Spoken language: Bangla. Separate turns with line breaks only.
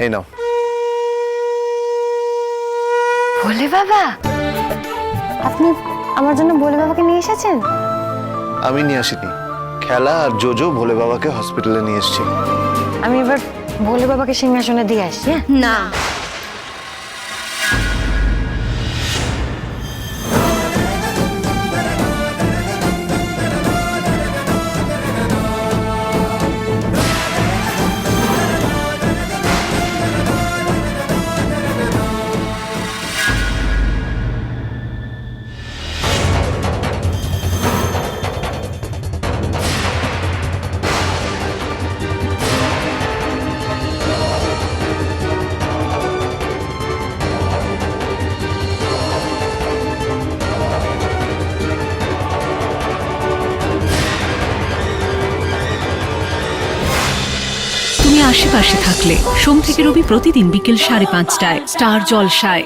এই নাও।
ভোলে বাবা? আপনি আমার জন্য ভোলে বাবাকে নিয়ে এসেছেন?
আমি নিয়ে আসিনি। খেলা আর জোজো ভোলে বাবাকে হসপিটালে নিয়ে এসেছি
আমি এবার ভোলে বাবাকে সিংহাসনে দিয়ে আসছি হ্যাঁ?
না।
আশেপাশে থাকলে সোম থেকে রবি প্রতিদিন বিকেল সাড়ে পাঁচটায় স্টার জলসায়।